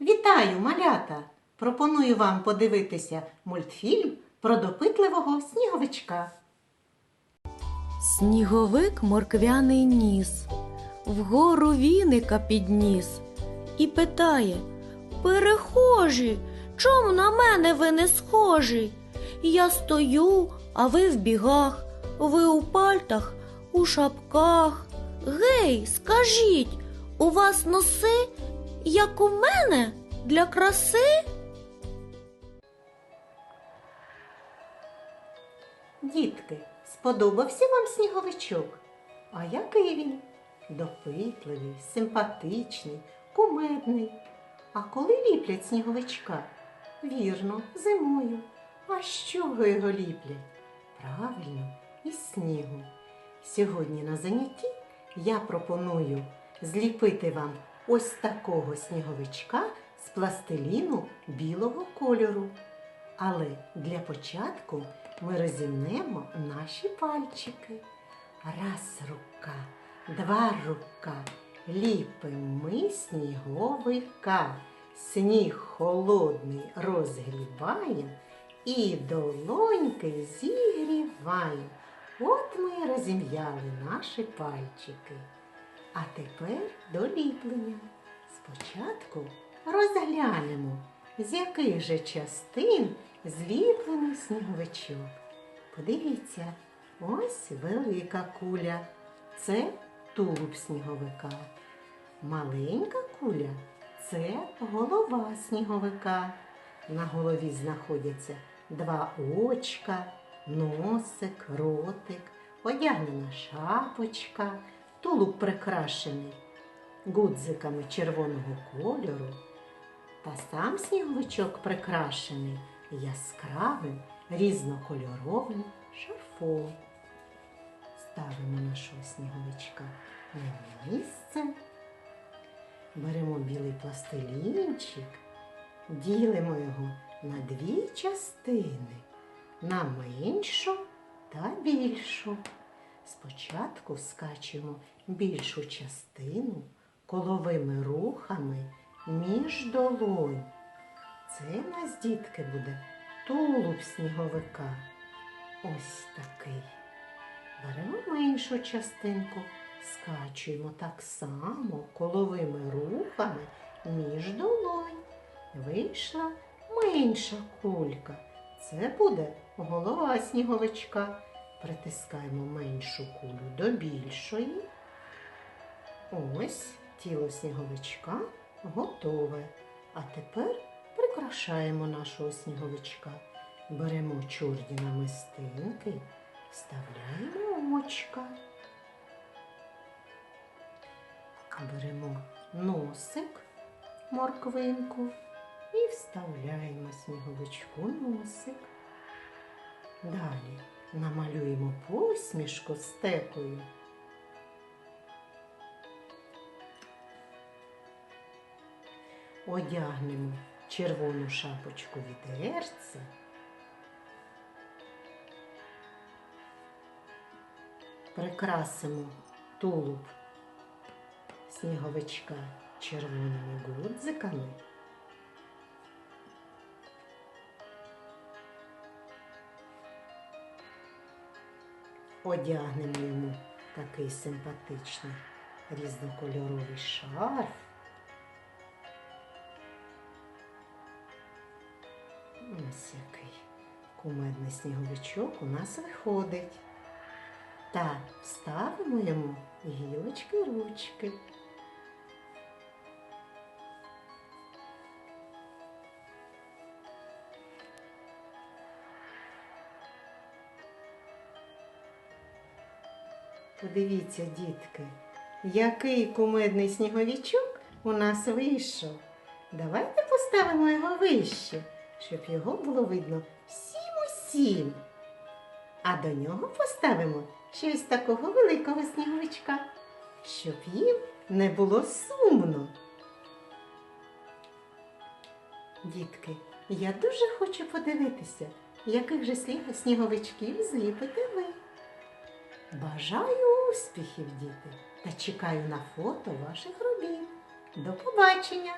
Вітаю, малята! Пропоную вам подивитися мультфільм про допитливого сніговичка. Сніговик морквяний ніс, вгору віника підніс і питає Перехожі, чому на мене ви не схожі? Я стою, а ви в бігах, ви у пальтах, у шапках. Гей, скажіть, у вас носи, як у мене, для краси? Дітки, сподобався вам сніговичок? А який він? Допитливий, симпатичний, кумедний. А коли ліплять сніговичка? Вірно, зимою. А з чого його ліплять? Правильно, із снігу. Сьогодні на занятті я пропоную зліпити вам ось такого сніговичка з пластиліну білого кольору. Але для початку ми розімнемо наші пальчики. Раз рука, два рука, ліпимо ми сніговика. Сніг холодний розгрібаєм і долоньки зігріваєм. От ми розім'яли наші пальчики. А тепер до ліплення. Спочатку розглянемо, з яких же частин зліплений сніговичок. Подивіться, ось велика куля. Це тулуб сніговика. Маленька куля це голова сніговика. На голові знаходяться два очка, носик, ротик, одягнена шапочка, тулуб прикрашений гудзиками червоного кольору. Та сам сніговичок прикрашений яскравим різнокольоровим шарфом. Ставимо нашого сніговичка на місце. Беремо білий пластилінчик, ділимо його на дві частини, на меншу та більшу. Спочатку скачуємо більшу частину коловими рухами між долонь. Це в нас, дітки, буде тулуб сніговика. Ось такий. Беремо меншу частинку, скачуємо так само коловими рухами між долонь. Вийшла менша кулька. Це буде голова сніговичка. Притискаємо меншу кулю до більшої. Ось тіло сніговичка готове. А тепер прикрашаємо нашого сніговичка. Беремо чорні намистинки, вставляємо очка. Беремо носик, морквинку і вставляємо сніговичку носик. Далі намалюємо посмішку стекою. Одягнемо червону шапочку відерця. Прикрасимо тулуб сніговичка червоними гудзиками. Одягнемо йому такий симпатичний різнокольоровий шарф. Ось який кумедний сніговичок у нас виходить. Та вставимо йому гілочки ручки. Подивіться, дітки, який кумедний сніговичок у нас вийшов. Давайте поставимо його вище, щоб його було видно всім усім. А до нього поставимо щось такого великого сніговичка, щоб їм не було сумно. Дітки, я дуже хочу подивитися, яких же сніговичків зліпите ви. Бажаю успіхів, діти, та чекаю на фото ваших робіт. До побачення!